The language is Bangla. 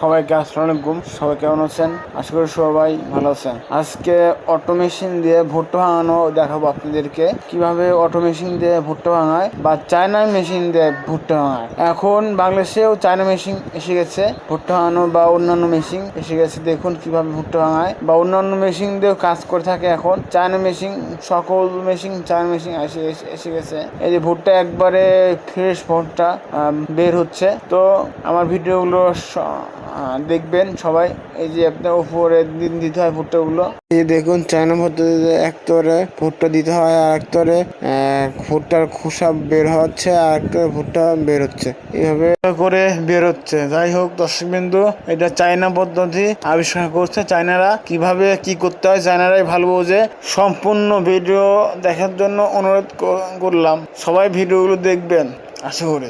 সবাইকে আসসালামু আলাইকুম। সবাই কেমন আছেন? আশা করি সবাই ভালো আছেন। আজকে অটো মেশিন দিয়ে ভুট্টা ভাঙানো দেখাবো আপনাদেরকে। কীভাবে অটো মেশিন দিয়ে ভুট্টা ভাঙায় বা চায়না মেশিন দিয়ে ভুট্টা ভাঙায়। এখন বাংলাদেশেও চায়না মেশিন এসে গেছে। ভুট্টা ভাঙানো বা অন্যান্য মেশিন এসে গেছে। দেখুন কীভাবে ভুট্টা ভাঙায় বা অন্যান্য মেশিন দিয়েও কাজ করে থাকে এখন। চায়না মেশিন সকল মেশিন চায়না মেশিন এসে এসে- গেছে। এই যে ভুট্টা একবারে ফ্রেশ ভুট্টা বের হচ্ছে। তো আমার ভিডিওগুলো দেখবেন সবাই, এই যে আপনার উপরে দিন দিতে হয় ভুট্টাগুলো। এই যে দেখুন চায়না পদ্ধতিতে এক তরে ভুট্টা দিতে হয় আর এক তরে ভুট্টার খোসা বের হচ্ছে আর এক তরে ভুট্টা বের হচ্ছে। এইভাবে করে বের হচ্ছে। যাই হোক দর্শক বিন্দু এটা চায়না পদ্ধতি আবিষ্কার করছে চায়নারা। কীভাবে কি করতে হয় চায়নারাই ভালো বোঝে। সম্পূর্ণ ভিডিও দেখার জন্য অনুরোধ করলাম। সবাই ভিডিওগুলো দেখবেন। আশা করি।